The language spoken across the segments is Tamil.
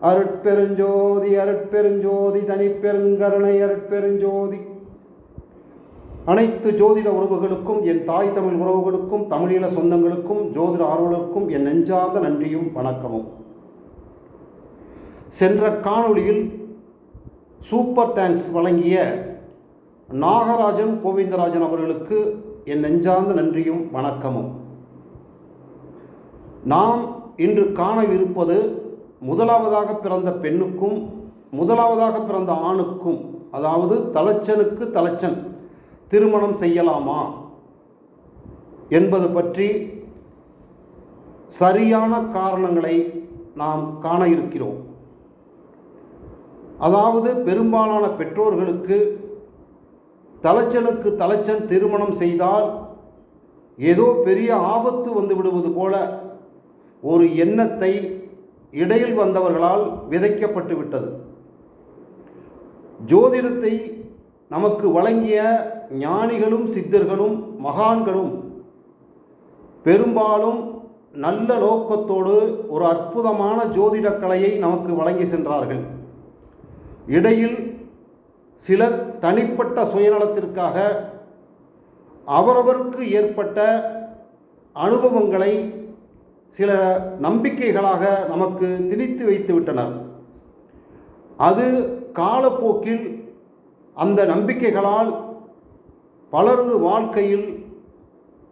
அருட்பெருஞ்சோதி அருட்பெருஞ்சோதி தனிப்பெருங்கருணை அருட்பெருஞ்சோதி. அனைத்து ஜோதிட உறவுகளுக்கும் என் தாய் தமிழ் உறவுகளுக்கும் தமிழீழ சொந்தங்களுக்கும் ஜோதிட ஆர்வலருக்கும் என் நெஞ்சார்ந்த நன்றியும் வணக்கமும். சென்ற காணொளியில் சூப்பர் தேங்க்ஸ் வழங்கிய நாகராஜன் கோவிந்தராஜன் அவர்களுக்கு என் நெஞ்சார்ந்த நன்றியும் வணக்கமும். நாம் இன்று காணவிருப்பது முதலாவதாக பிறந்த பெண்ணுக்கும் முதலாவதாக பிறந்த ஆணுக்கும் அதாவது தலைச்சனுக்கு தலைச்சன் திருமணம் செய்யலாமா என்பது பற்றி சரியான காரணங்களை நாம் காண இருக்கிறோம். அதாவது பெரும்பாலான பெற்றோர்களுக்கு தலைச்சனுக்கு தலைச்சன் திருமணம் செய்தால் ஏதோ பெரிய ஆபத்து வந்து விடுவது போல ஒரு எண்ணத்தை இடையில் வந்தவர்களால் விதைக்கப்பட்டு விட்டது. ஜோதிடத்தை நமக்கு வழங்கிய ஞானிகளும் சித்தர்களும் மகான்களும் பெரும்பாலும் நல்ல நோக்கத்தோடு ஒரு அற்புதமான ஜோதிட கலையை நமக்கு வழங்கி சென்றார்கள். இடையில் சிலர் தனிப்பட்ட சுயநலத்திற்காக அவரவருக்கு ஏற்பட்ட அனுபவங்களை சில நம்பிக்கைகளாக நமக்கு திணித்து வைத்து விட்டனர். அது காலப்போக்கில் அந்த நம்பிக்கைகளால் பலரது வாழ்க்கையில்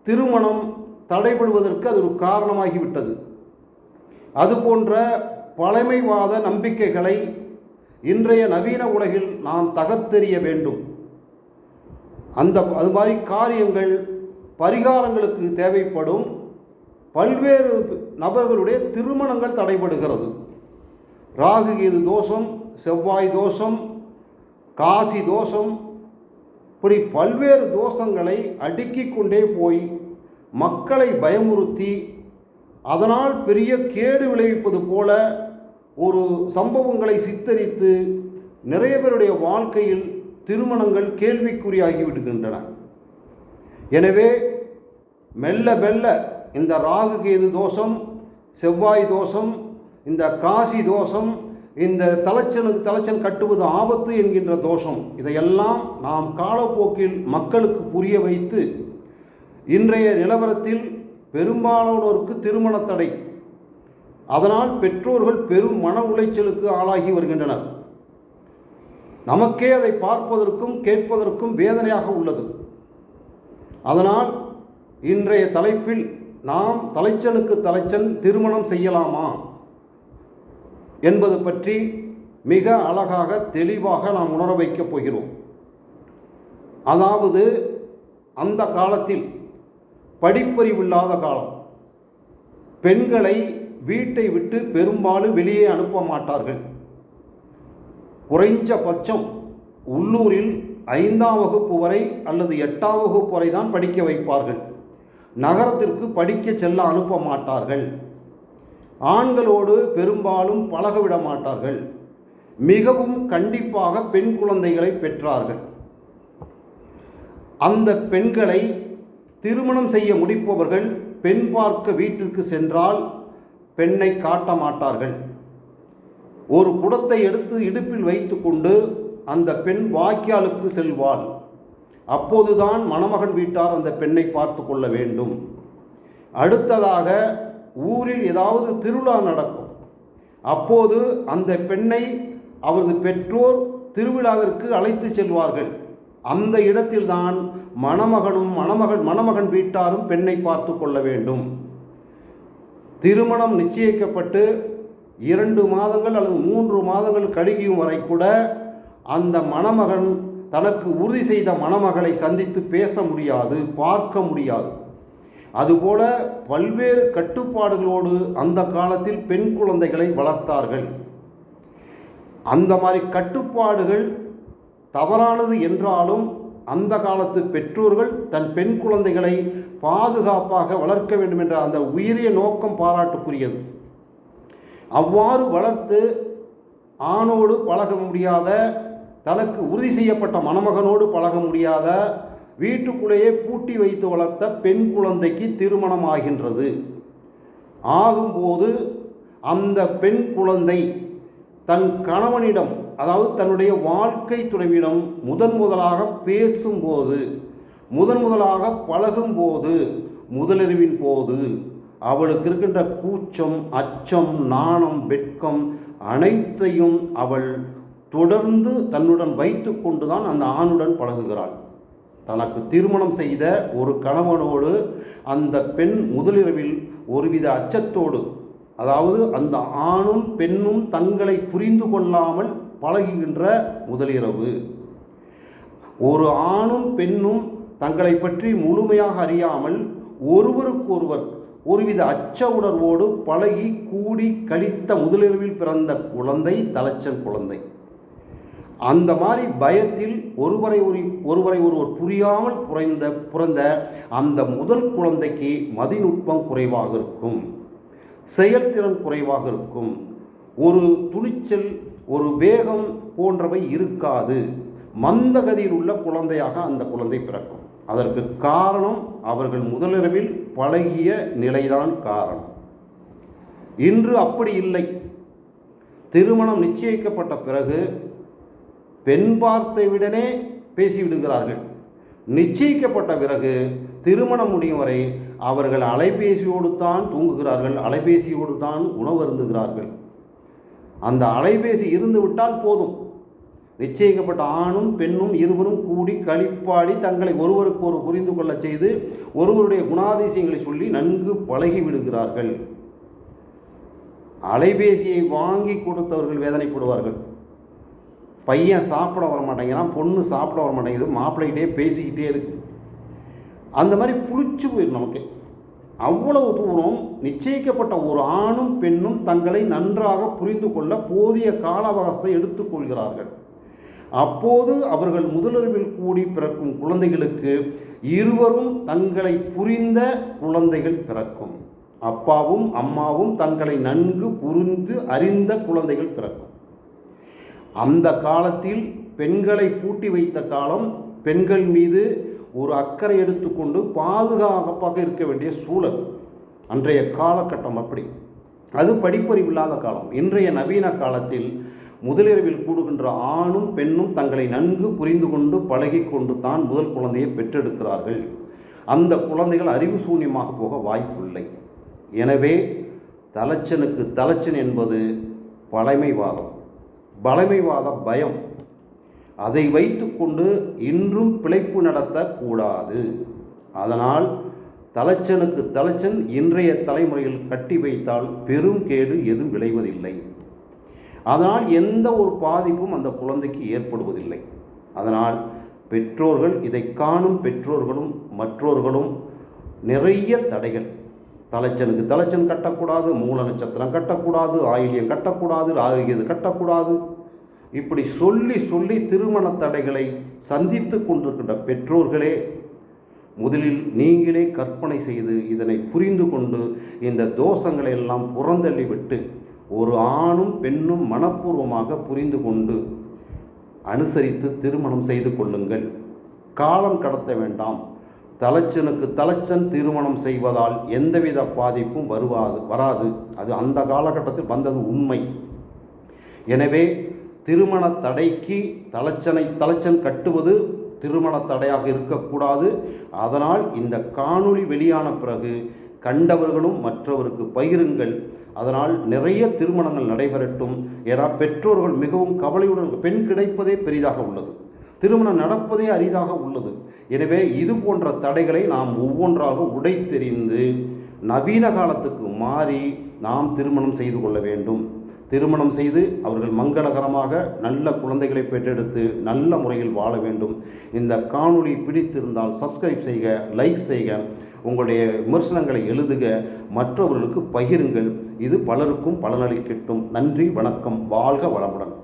திருமணம் தடைபடுவதற்கு அது ஒரு காரணமாகிவிட்டது. அதுபோன்ற பழமைவாத நம்பிக்கைகளை இன்றைய நவீன உலகில் நாம் தகர்த்தெறிய வேண்டும். அந்த அது மாதிரி காரியங்கள் பரிகாரங்களுக்கு தேவைப்படும் பல்வேறு நபர்களுடைய திருமணங்கள் தடைபடுகிறது. ராகு கேது தோஷம் செவ்வாய் தோஷம் காசி தோஷம் இப்படி பல்வேறு தோஷங்களை அடுக்கிக் கொண்டே போய் மக்களை பயமுறுத்தி அதனால் பெரிய கேடு விளைவிப்பது போல ஒரு சம்பவங்களை சித்தரித்து நிறைய பேருடைய வாழ்க்கையில் திருமணங்கள் கேள்விக்குறியாகி விடுகின்றன. எனவே மெல்ல மெல்ல இந்த ராகு கேது தோஷம் செவ்வாய் தோஷம் இந்த காசி தோஷம் இந்த தலைச்சனுக்கு தலைச்சன் கட்டுவது ஆபத்து என்கின்ற தோஷம் இதையெல்லாம் நாம் காலப்போக்கில் மக்களுக்கு புரிய வைத்து இன்றைய நிலவரத்தில் பெரும்பாலானோருக்கு திருமண தடை. அதனால் பெற்றோர்கள் பெரும் மன உளைச்சலுக்கு ஆளாகி வருகின்றனர். நமக்கே அதை பார்ப்பதற்கும் கேட்பதற்கும் வேதனையாக உள்ளது. அதனால் இன்றைய தலைப்பில் நாம் தலைச்சனுக்கு தலைச்சன் திருமணம் செய்யலாமா என்பது பற்றி மிக அழகாக தெளிவாக நாம் உணர வைக்கப் போகிறோம். அதாவது அந்த காலத்தில் படிப்பறிவில்லாத காலம். பெண்களை வீட்டை விட்டு பெரும்பாலும் வெளியே அனுப்ப மாட்டார்கள். குறைஞ்சபட்சம் உள்ளூரில் ஐந்தாம் வகுப்பு வரை அல்லது எட்டாம் வகுப்பு வரை தான் படிக்க வைப்பார்கள். நகரத்திற்கு படிக்க செல்ல அனுப்ப மாட்டார்கள். ஆண்களோடு பெரும்பாலும் பழகவிட மாட்டார்கள். மிகவும் கண்டிப்பாக பெண் குழந்தைகளை பெற்றார்கள். அந்த பெண்களை திருமணம் செய்ய முடிப்பவர்கள் பெண் பார்க்க வீட்டிற்கு சென்றால் பெண்ணை காட்ட மாட்டார்கள். ஒரு குடத்தை எடுத்து இடுப்பில் வைத்துக்கொண்டு அந்த பெண் வாய்க்காலுக்கு செல்வாள். அப்போதுதான் மணமகன் வீட்டார் அந்த பெண்ணை பார்த்து கொள்ள வேண்டும். அடுத்ததாக ஊரில் ஏதாவது திருவிழா நடக்கும். அப்போது அந்த பெண்ணை அவரது பெற்றோர் திருவிழாவிற்கு அழைத்து செல்வார்கள். அந்த இடத்தில்தான் மணமகனும் மணமகன் மணமகன் வீட்டாரும் பெண்ணை பார்த்து கொள்ள வேண்டும். திருமணம் நிச்சயிக்கப்பட்டு இரண்டு மாதங்கள் அல்லது மூன்று மாதங்கள் கழுகியும் வரை கூட அந்த மணமகன் தனக்கு உறுதி செய்த மணமகளை சந்தித்து பேச முடியாது பார்க்க முடியாது. அதுபோல பல்வேறு கட்டுப்பாடுகளோடு அந்த காலத்தில் பெண் குழந்தைகளை வளர்த்தார்கள். அந்த மாதிரி கட்டுப்பாடுகள் தவறானது என்றாலும் அந்த காலத்து பெற்றோர்கள் தன் பெண் குழந்தைகளை பாதுகாப்பாக வளர்க்க வேண்டும் என்ற அந்த உயரிய நோக்கம் பாராட்டுக்குரியது. அவ்வாறு வளர்த்து ஆணோடு பழக முடியாத தனக்கு உறுதி செய்யப்பட்ட மணமகனோடு பழக முடியாத வீட்டுக்குள்ளேயே பூட்டி வைத்து வளர்த்த பெண் குழந்தைக்கு திருமணம் ஆகின்றது ஆகும்போது அந்த பெண் குழந்தை தன் கணவனிடம் அதாவது தன்னுடைய வாழ்க்கை துணைவிடம் முதன் முதலாக பேசும்போது முதன் முதலாக பழகும்போது முதலிரவின் போது அவளுக்கு இருக்கின்ற கூச்சம் அச்சம் நாணம் வெட்கம் அனைத்தையும் அவள் தொடர்ந்து தன்னுடன் வைத்து கொண்டுதான் அந்த ஆணுடன் பழகுகிறாள். தனக்கு திருமணம் செய்த ஒரு கணவனோடு அந்த பெண் முதலிரவில் ஒருவித அச்சத்தோடு அதாவது அந்த ஆணும் பெண்ணும் தங்களை புரிந்து கொள்ளாமல் பழகுகின்ற முதலிரவு. ஒரு ஆணும் பெண்ணும் தங்களை பற்றி முழுமையாக அறியாமல் ஒருவருக்கொருவர் ஒருவித அச்ச உணர்வோடு பழகி கூடி கழித்த முதலிரவில் பிறந்த குழந்தை தலைச்சன் குழந்தை. அந்த மாதிரி பயத்தில் ஒருவரை ஒரு ஒருவரை ஒருவர் புரியாமல் புரைந்த பிறந்த அந்த முதல் குழந்தைக்கு மதிநுட்பம் குறைவாக இருக்கும். செயல்திறன் குறைவாக இருக்கும். ஒரு துணிச்சல் ஒரு வேகம் போன்றவை இருக்காது. மந்தகதியில் உள்ள குழந்தையாக அந்த குழந்தை பிறக்கும். அதற்கு காரணம் அவர்கள் முதலிரவில் பழகிய நிலைதான் காரணம். இன்று அப்படி இல்லை. திருமணம் நிச்சயிக்கப்பட்ட பிறகு பெண் பார்த்தை விடனே பேசிவிடுகிறார்கள். நிச்சயிக்கப்பட்ட பிறகு திருமணம் முடியும் வரை அவர்கள் அலைபேசியோடு தான் தூங்குகிறார்கள் அலைபேசியோடு தான் உணவு அருந்துகிறார்கள். அந்த அலைபேசி இருந்து விட்டால் போதும். நிச்சயிக்கப்பட்ட ஆணும் பெண்ணும் இருவரும் கூடி களிப்பாடி தங்களை ஒருவருக்கு ஒரு புரிந்து கொள்ள செய்து ஒருவருடைய குணாதிசயங்களை சொல்லி நன்கு பழகி விடுகிறார்கள். அலைபேசியை வாங்கி கொடுத்தவர்கள் வேதனைப்படுவார்கள். பையன் சாப்பிட வர மாட்டேங்கிறான் பொண்ணு சாப்பிட வர மாட்டேங்குது மாப்பிள்ளைகிட்டே பேசிக்கிட்டே இருக்கு. அந்த மாதிரி புளிச்சு போயிடும் நமக்கு. அவ்வளவு தூரம் நிச்சயிக்கப்பட்ட ஒரு ஆணும் பெண்ணும் தங்களை நன்றாக புரிந்து கொள்ள போதிய கால அவகாசத்தை எடுத்துக்கொள்கிறார்கள் அப்போது அவர்கள் முதலுறவில் கூடி பிறக்கும் குழந்தைகளுக்கு இருவரும் தங்களை புரிந்த குழந்தைகள் பிறக்கும். அப்பாவும் அம்மாவும் தங்களை நன்கு புரிந்து அறிந்த குழந்தைகள் பிறக்கும். அந்த காலத்தில் பெண்களை பூட்டி வைத்த காலம் பெண்கள் மீது ஒரு அக்கறை எடுத்துக்கொண்டு பாதுகாப்பாக இருக்க வேண்டிய சூழல். அன்றைய காலகட்டம் அப்படி. அது படிப்பறிவு இல்லாத காலம். இன்றைய நவீன காலத்தில் முதலிரவில் கூடுகின்ற ஆணும் பெண்ணும் தங்களை நன்கு புரிந்து கொண்டு பழகி கொண்டு தான் முதல் குழந்தையை பெற்றெடுக்கிறார்கள். அந்த குழந்தைகள் அறிவு சூன்யமாக போக வாய்ப்பில்லை. எனவே தலைச்சனுக்கு தலைச்சன் என்பது பழமைவாதம். பழமைவாத பயம். அதை வைத்துக்கொண்டு இன்றும் பிழைப்பு நடத்தக்கூடாது. அதனால் தலைச்சனுக்கு தலைச்சன் இன்றைய தலைமுறையில் கட்டி வைத்தால் பெரும் கேடு எதுவும் விளைவதில்லை. அதனால் எந்த ஒரு பாதிப்பும் அந்த குழந்தைக்கு ஏற்படுவதில்லை. அதனால் பெற்றோர்கள் இதை காணும் பெற்றோர்களும் மற்றோர்களும் நிறைய தடைகள். தலைச்சனுக்கு தலைச்சன் கட்டக்கூடாது மூல நட்சத்திரம் கட்டக்கூடாது ஆயிலியம் கட்டக்கூடாது ஆகியது கட்டக்கூடாது. இப்படி சொல்லி சொல்லி திருமண தடைகளை சந்தித்து கொண்டிருக்கின்ற பெற்றோர்களே முதலில் நீங்களே கற்பனை செய்து இதனை புரிந்து கொண்டு இந்த தோஷங்களை எல்லாம் புறந்தள்ளி விட்டு ஒரு ஆணும் பெண்ணும் மனப்பூர்வமாக புரிந்து கொண்டு அனுசரித்து திருமணம் செய்து கொள்ளுங்கள். காலம் கடத்த வேண்டாம். தலைச்சனுக்கு தலைச்சன் திருமணம் செய்வதால் எந்தவித பாதிப்பும் வருவாது வராது. அது அந்த காலகட்டத்தில் வந்தது உண்மை. எனவே திருமண தடைக்கு தலைச்சனை தலைச்சன் கட்டுவது திருமண தடையாக இருக்கக்கூடாது. அதனால் இந்த காணொளி வெளியான பிறகு கண்டவர்களும் மற்றவருக்கு பகிருங்கள். அதனால் நிறைய திருமணங்கள் நடைபெறட்டும். ஏன்னா பெற்றோர்கள் மிகவும் கவலையுடன் பெண் கிடைப்பதே பெரிதாக உள்ளது. திருமணம் நடப்பதே அரிதாக உள்ளது. எனவே இது போன்ற தடைகளை நாம் ஒவ்வொன்றாக உடைத்தெறிந்து நவீன காலத்துக்கு மாறி நாம் திருமணம் செய்து கொள்ள வேண்டும். திருமணம் செய்து அவர்கள் மங்களகரமாக நல்ல குழந்தைகளை பெற்றெடுத்து நல்ல முறையில் வாழ வேண்டும். இந்த காணொளி பிடித்திருந்தால் சப்ஸ்கிரைப் செய்க லைக் செய்க உங்களுடைய விமர்சனங்களை எழுதுக மற்றவர்களுக்கு பகிருங்கள். இது பலருக்கும் பலனளிக்கட்டும். நன்றி வணக்கம். வாழ்க வளமுடன்.